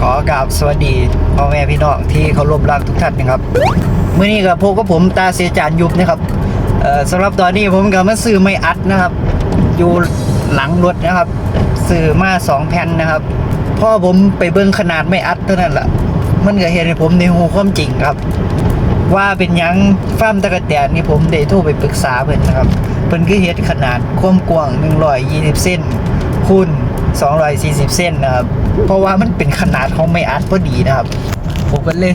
ขอกราบสวัสดีพ่อแม่พี่น้องที่เคารพรักทุกท่านนะครับเมื่อนี้กับพวกกับผมตาเสียจานยุบนะครับสำหรับตอนนี้ผมก็มาซื้อไม่อัดนะครับ อยู่หลังรถนะครับซื้อมาสองแผ่นนะครับพ่อผมไปเบิ่งขนาดไม่อัดเท่านั้นแหละมันก็เห็นให้ผมในหูความจริงครับ ว่าเป็นยังฟามตะกะแตนนี่ผมได้โทรไปปรึกษาเพิ่นนะครับเพิ่นคือเฮ็ดขนาดความกว้าง120เส้นคูณ 240 เส้นนะครับ เพราะว่ามันเป็นขนาดของไม่อัดพอดีนะครับ ผมก็เลย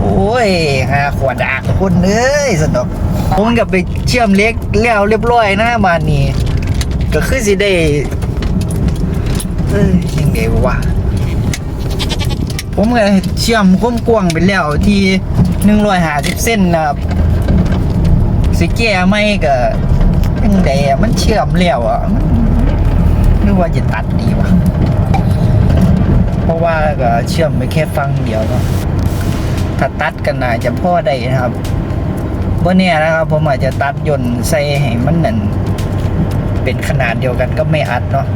โอ้ยหาขวดดากคนเอ้ยสนอกผมกับไปเชื่อมเล็กแล้วเรียบร้อยนะมานี่ก็คือสิได้เอ้ยยังไงวะผมก็เชื่อมคมกว้างไปแล้วที่หนึ่งร้อยห้าสิบเส้นนะครับสิแก้ไม่ก็ยังไงมันเชื่อมแล้วอะมัน นึกว่าจะตัดดีวะเพราะว่าก็เชื่อมไปแค่ฟังเดียวเนาะถ้าตัดกันน่าจะพ่อได้นะครับว่าเนี่ยนะครับผมอาจจะตัดยนต์ใส่ให้มันนั่นเป็นขนาดเดียวกันก็ไม่อัดเนาะ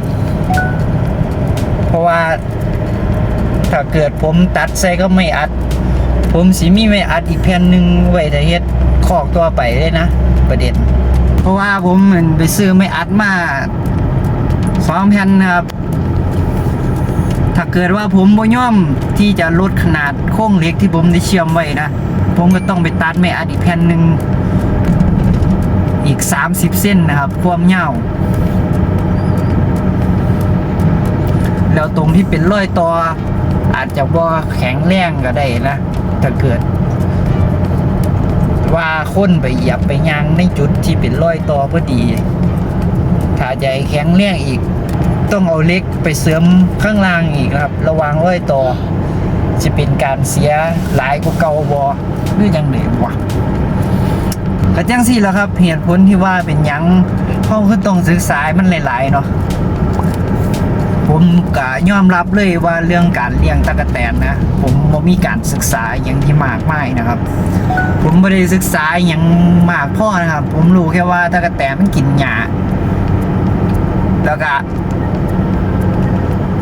เพราะว่าถ้าเกิดผมตัดใส่ก็ไม่อัด ผมสิมีไม่อัดอีกแผ่นหนึ่งไว้แต่เฮ็ดคอกตัวไปเลยนะ ประเด็น เพราะว่าผมเหมือนไปซื้อไม่อัดมา สองแผ่นนะครับ ถ้าเกิดว่าผมบ่ย่อมที่จะลดขนาดโครงเหล็กที่ผมได้เชื่อมไว้นะ ผมก็ต้องไปตัดไม่อัดอีกแผ่นหนึ่งอีก 30 เส้นนะครับ ความยาวแล้วตรงที่เป็นร้อยต่ออาจจะว่าแข็งแรงก็ได้นะ ถ้าเกิด ว่าค้นไปเหยียบไปยางในจุดที่เป็นร้อยต่อพอดี ถ้าให้แข็งแรงอีก ต้องเอาเล็กไปเสริมข้างล่างอีกครับ ระวังรอยต่อจะเป็นการเสียหลายกว่าเก่าบอหรือยังไงวะก็จังสี่แล้วครับ เหตุผลที่ว่าเป็นยังเขาก็ต้องศึกษามันหลาย ๆ เนาะผมก็ยอมรับเลยว่าเรื่องการเลี้ยงตะกะแตนนะ ผมบ่มีการศึกษาอย่างที่มากมายนะครับ ผมไม่ได้ศึกษาอย่างมากพ่อนะครับ ผมรู้แค่ว่าตะกะแตนมันกินหญ้าแล้วก็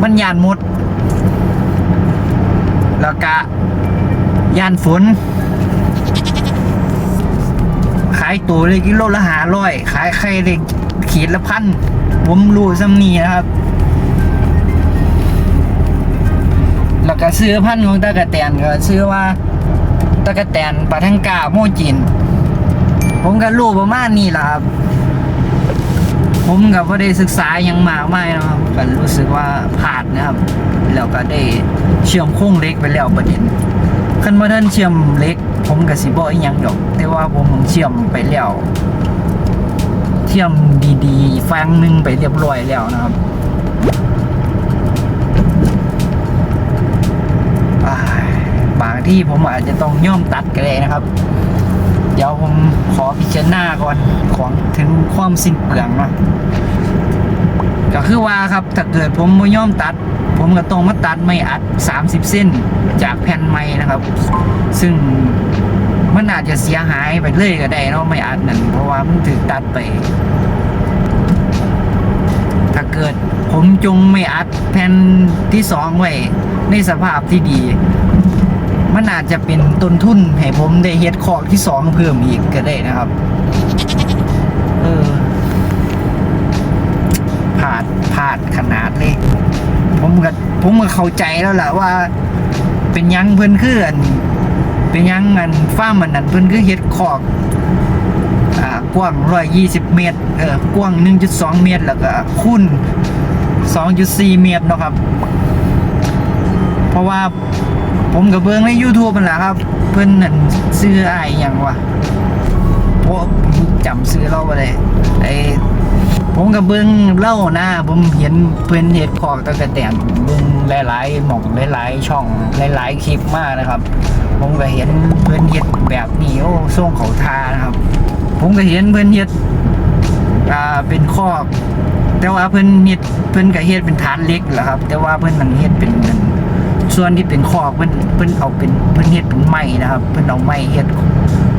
มันยานมด แล้วก็ยานฝน ขายตัวเลยกิโลละหาร้อย ขายไข่เลยขีดละพัน ผมรู้ซ้ำนีนะครับ แล้วก็ซื้อพันธุ์ของตะกะแตนก็ซื้อว่าตะกะแตนปลาทังกาโมจิน ผมก็รู้ประมาณนี้แหละครับ ผมก็บ่ได้ศึกษายังมากมายนะครับก็รู้สึกว่าพลาดนะครับ แล้วก็ได้เชื่อมโครงเล็กไปแล้วประเด็นคันบ่ทันเชื่อมเล็ก ผมก็สิบอีหยังดอก แต่ว่าผมเชื่อมไปแล้วเชื่อมดีๆ ฟังหนึงไปเรียบร้อยแล้วนะครับบางที่ผมอาจจะต้องย่อมตัดก็ได้นะครับ เดี๋ยวผมขอพิจารณาก่อนของถึงความสิ้นเปลืองเนาะก็คือว่าครับถ้าเกิดผมไม่ย่อมตัด ผมก็ต้องมาตัดไม่อัด 30 เส้นจากแผ่นไม้นะครับ ซึ่งมันอาจจะเสียหายไปเลยก็ได้เนาะไม่อัดนั่นเพราะว่ามันถูกตัดไป ถ้าเกิดผมจงไม่อัดแผ่นที่สองไว้ในสภาพที่ดี มันอาจจะเป็นต้นทุนให้ผมได้เฮ็ดคอกที่สองเพิ่มอีกก็ได้นะครับ เออผาดผาดขนาดเลย ผมก็ผมก็เข้าใจแล้วแหละว่า เป็นยังเพิ่นคืออันเป็นยังอันฟ้ามันนั้นเพิ่นคือเฮ็ดคอกอ่ากว้าง 120 เมตร เออกว้าง 1.2 เมตร แล้วก็คูณ2.4 เมตรเนาะครับ เพราะว่า ผมกับเบิ้งใน YouTube นั่นแหละครับ เพิ่นนั่นซื้ออ้ายหยังวะเพราะจำซื้อเราบ่ได้ไอ้ผมกับเบิ้งเล่านะผมเห็นเพิ่นเฮ็ดขอกตะกะแตนเบิ่งหลายๆหม่องหลายๆช่องหลายๆคลิปมากนะครับ ผมก็เห็นเพิ่นเฮ็ดแบบนี้โอ้ส่งเขาทานะครับ ผมก็เห็นเพิ่นเฮ็ดอ่าเป็นคอกแต่ว่าเพิ่นเฮ็ดเพิ่นก็เฮ็ดเป็นฐานเล็กแหละครับ แต่ว่าเพิ่นนั่นเฮ็ดเป็น ส่วนที่เป็นคอกเพิ่นเพิ่นเอาเป็นเพิ่นเฮ็ดเป็นไม้นะครับ เพิ่นเอาไม้เฮ็ด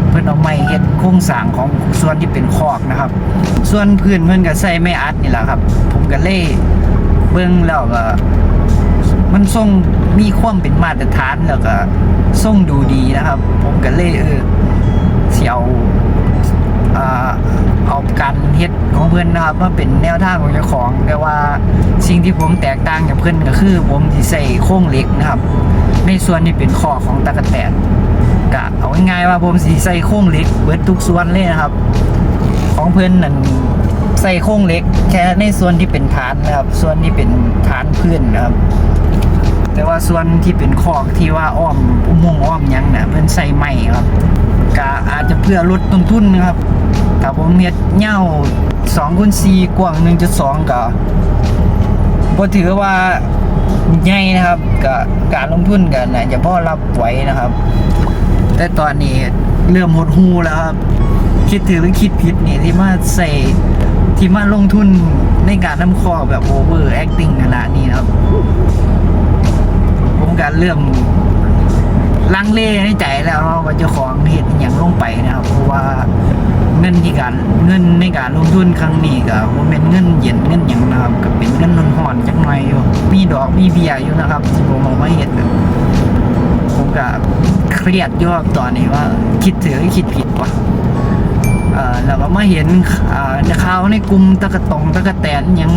เพิ่นเอาไม้เฮ็ดโครงสร้างของส่วนที่เป็นคอกนะครับ ส่วนพื้นเพิ่นก็ใส่ไม้อัดนี่แหละครับ ผมก็เลยเบิ่งแล้วก็มันส่งมีความเป็นมาตรฐานแล้วก็ส่งดูดีนะครับ ผมก็เลยเออเสียวอ่า เอาการเฮ็ดของเพื่อนนะครับมาเป็นแนวทางของเจ้าของแต่ว่าสิ่งที่ผมแตกต่างจากเพื่อนก็คือ ผมที่ใส่โครงเหล็กนะครับ ในส่วนที่เป็นข้อของตะกะแตนก็เอาง่ายๆว่าผมสีใส่โครงเหล็กเบิดทุกส่วนเลยนะครับ ของเพื่อนนั่นใส่โครงเหล็ก แค่ในส่วนที่เป็นฐานนะครับ ส่วนที่เป็นฐานพื้นนะครับ แต่ว่าส่วนที่เป็นคอกที่ว่าอ้อมอุโมงค์อ้อมยังนะเพิ่อนใส่ไม้ครับ ก็อาจจะเพื่อลดต้นทุนนะครับถ้าผมเฮ็ดเหย้า2คูณ4กว้าง1.2ก็บ่ถือว่าใหญ่นะครับก็การลงทุนก็น่าจะพอรับไหวนะครับ แต่ตอนนี้เริ่มหดหูแล้วครับ คิดถือหรือคิดผิดนี่ที่มาใส่ที่มาลงทุนในการทำคอแบบโอเวอร์แอคติ้งขนาดนี้นะครับ ผมการเริ่ม ลังเลในใจแล้วว่าเจ้าของเหตุอย่างลงไปนะครับเพราะว่าเงินที่การเงินในการลงทุนครั้งนี้ก็ผมเป็นเงินเย็นเงินอย่างนะครับก็เป็นเงินนนห่อนจักหน่อยอยู่มีดอกมีเบี้ยอยู่นะครับที่ผมเอามาเห็นผมก็เครียดอยู่ครับตอนนี้ว่า คิดถือคิดผิดว่ะเอ่อแล้วก็มาเห็นอ่ข่าวในกลุ่มตะกะตองตะกะแตนยัง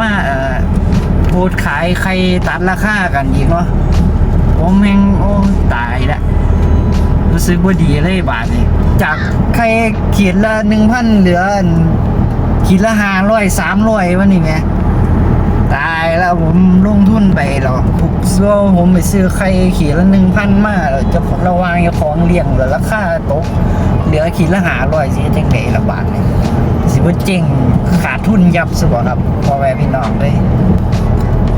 มาเอ่อโพสขายใครตัดราคากันอีกเนาะ ผมแม่งโอ้ตายละรู้สึกว่าดีเลยบาทนี่จากใครขีดละหนึ่งพันเหลือขีดละห้าร้อยสามร้อยวันนี้ไงตายแล้วผมลงทุนไปหรอผมซื้อผมไปซื้อใครขีดละหนึ่งพันมาแล้วจะระวางจ้าของเลี้ยงเหลือราคาตกเหลือขีดละห้าร้อยสิจังไดละบาทนี่สิว่าเจ๊งขาดทุนยับสุบ่ครับพ่อแม่พี่น้องเลย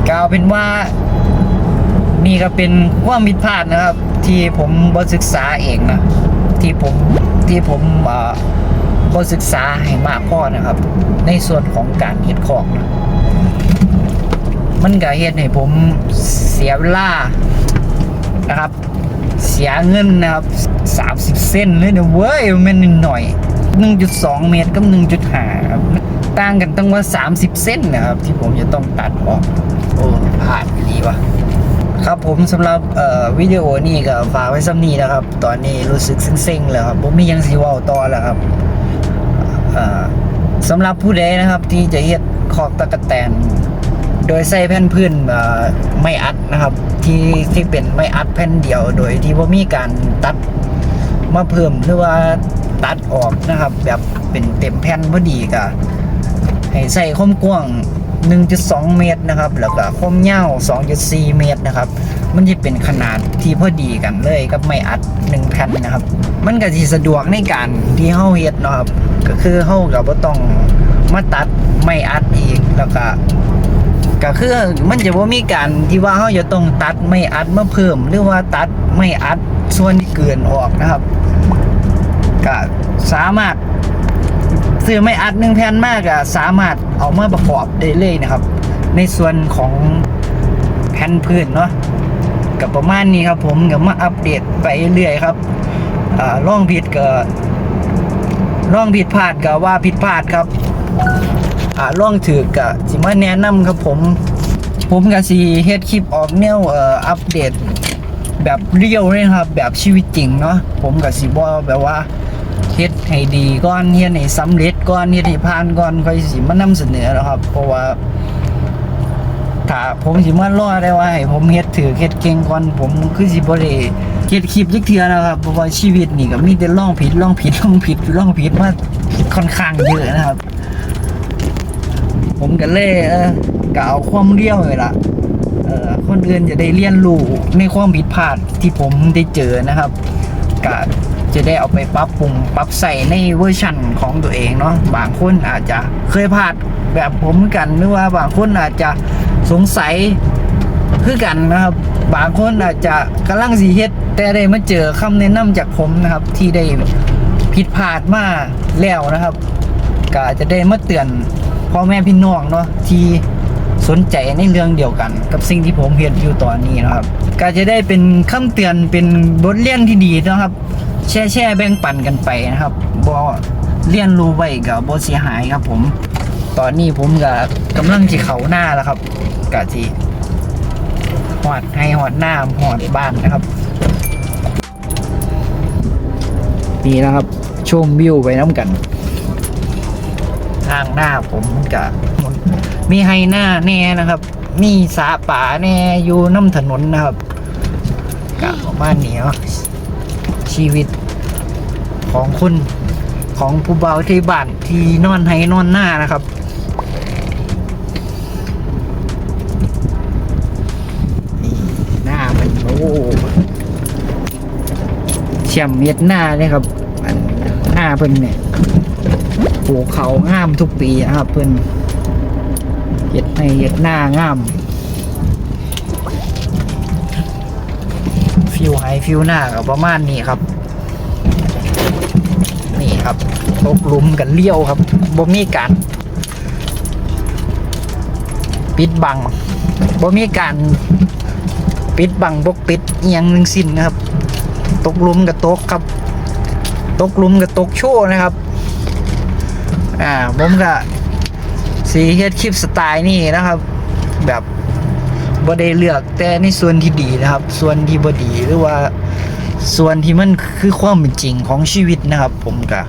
กล่าวเป็นว่า นี่ก็เป็นความผิดพลาดนะครับ ที่ผมบศึกษาเองนะที่ผมที่ผมเอ่อบศึกษาให้มากพ่อนะครับ ในส่วนของการเฮ็ดของนะมันก็เฮ็ดให้ผมเสียเวลานะครับ เสียเงินนะครับ30เส้นเลยนะเว้ยมันนิดหน่อย1.2เมตรกับ1.5ครับต่างกันตั้งว่า30เส้นนะครับ ที่ผมจะต้องตัดออก โอ้พลาดดีวะ ครับผมสำหรับวิดีโอนี้ก็ฝากไว้ซ้ำนี้นะครับ ตอนนี้รู้สึกเซ็งๆแล้วครับผมมียังสิว้าต่อแล้วครับสำหรับผู้ใดนะครับที่จะเฮ็ดคอกตะกะแตน โดยใส่แผ่นพื้นไม่อัดนะครับ ที่ที่เป็นไม่อัดแผ่นเดียว โดยที่ว่ามีการตัดมาเพิ่มหรือว่าตัดออกนะครับ แบบเป็นเต็มแผ่นพอดีก็ให้ใส่คมกว้าง 1.2 เมตรนะครับ แล้วก็คมยาว 2.4 เมตรนะครับ มันจะเป็นขนาดที่พอดีกันเลยกับไม่อัด1แผ่นนะครับ มันก็สิสะดวกในการที่เฮาเฮ็ดเนาะครับ ก็คือเฮาก็บ่ต้องมาตัดไม่อัดอีก แล้วก็ก็คือมันจะว่ามีการที่ว่าเขาจะต้องตัดไม่อัดมาเพิ่ม หรือว่าตัดไม่อัดส่วนที่เกินออกนะครับก็สามารถ ซื้อไม่อัดหนึ่งแผ่นมากอะสามารถเอามาประกอบได้เลยนะครับ ในส่วนของแผ่นพื้นเนาะกับประมาณนี้ครับ ผมก็มาอัปเดตไปเรื่อยครับอ่าล่องผิดก็ล่องผิดพลาดก็ว่าผิดพลาดครับอ่าล่องถือกะสิมาแนะนำครับผม ผมก็สิเฮ็ดคลิปออกแนวเอ่ออัปเดตแบบเรียวเลยครับ แบบชีวิตจริงเนาะผมก็สิบ่แบบว่า เฮ็ดให้ดีก่อนเฮ็ดให้สำเร็จก่อนเฮ็ดให้ผ่านก่อนค่อยสิมานำเสนอนะครับ เพราะว่าถ้าผมสิมารอได้ว่าให้ผมเฮ็ดถือเฮ็ดเก่งก่อนผมคือสิบ่ได้เฮ็ดคลิปจักเทื่อนะครับเพราะว่าชีวิตนี่ก็มีแต่ลองผิดลองผิดลองผิดลองผิดมาค่อนข้างเยอะนะครับ ผมก็เลยเออก็เอาความเรียวเลยล่ะเออคนอื่นจะได้เรียนรู้ในความผิดพลาดที่ผมได้เจอนะครับก็ จะได้เอาไปปรับปรุงปรับใส่ในเวอร์ชันของตัวเองเนาะบางคนอาจจะเคยพลาดแบบผมกันหรือว่าบางคนอาจจะสงสัยคือกันนะครับ บางคนอาจจะกำลังสีเฮ็ด แต่ได้มาเจอคำแนะนำจากผมนะครับ ที่ได้ผิดพลาดมาแล้วนะครับก็จะได้มาเตือนพ่อแม่พี่น้องเนาะที่สนใจในเรื่องเดียวกัน กับสิ่งที่ผมเห็นอยู่ตอนนี้นะครับ ก็จะได้เป็นคำเตือนเป็นบทเรียนที่ดีนะครับ แช่แช่แบ่งปันกันไปนะครับบอเรียนรู้ไว้กับบเสียหายครับ ผม ตอนนี้ผมก็กำลังจะเขาหน้าแล้วครับกะจีหอดให้หอดหน้าหอดบ้านนะครับนี่นะครับ ชมวิวไปน้ำกัน ทางหน้าผมกับมีไฮหน้าแน่นะครับ มีสาป่าแน่อยู่น้ำถนนนะครับกับประมาณนี้เนาะ ชีวิตของคุณของผู้เบาที่บ้านที่นอนไฮนอนหน้านะครับนี่หน้ามันโอ้เฉียมเม็ดหน้าเลยครับนหน้าเพิ่นเนี่ยปลูกเขางามทุกปีนะครับเพิ่นเห็ดในเห็ดหน้างาม ฟิวไฮฟิวหน้าก็ประมาณนี้ครับ นี่ครับตกลุมกันเลี้ยวครับบ่มีการปิดบังบ่มีการปิดบังบกปิดเอหยังหนึ่งสิ้นนะครับ ตกลุมกับตกครับ ตกลุมกับตกโชว์นะครับ อ่าผมก็สีเฮ็ดคลิปสไตล์นี่นะครับ แบบ บ่ได้เลือกแต่ในส่วนที่ดีนะครับ ส่วนที่บ่ดีหรือว่า ส่วนที่มันคือความเป็นจริงของชีวิตนะครับ ผมก็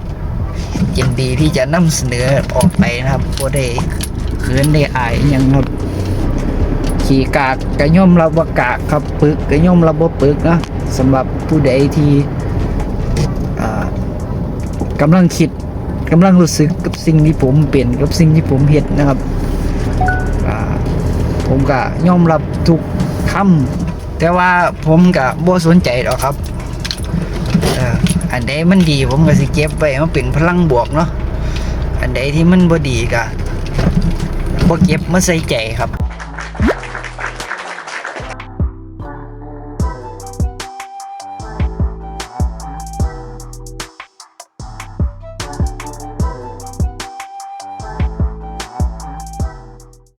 ยินดีที่จะนำเสนอออกไปนะครับบ่ได้เขินได้อายอหยังครับขี่กากก็ย่อมรับว่ากากครับปึกก็ย่อมรับว่าปึกนะสำหรับผู้ใดที่อ่ากำลังคิดกำลังรู้สึกกับสิ่งที่ผมเป็นกับสิ่งที่ผมเห็นนะครับ ผมก็ยอมรับทุกคำแต่ว่าผมก็บ่สนใจหรอกครับอันใดมันดีผมก็สิเก็บไว้มันเป็นพลังบวกเนาะอันใดที่มันบ่ดีก็บ่เก็บมาใส่ใจครับ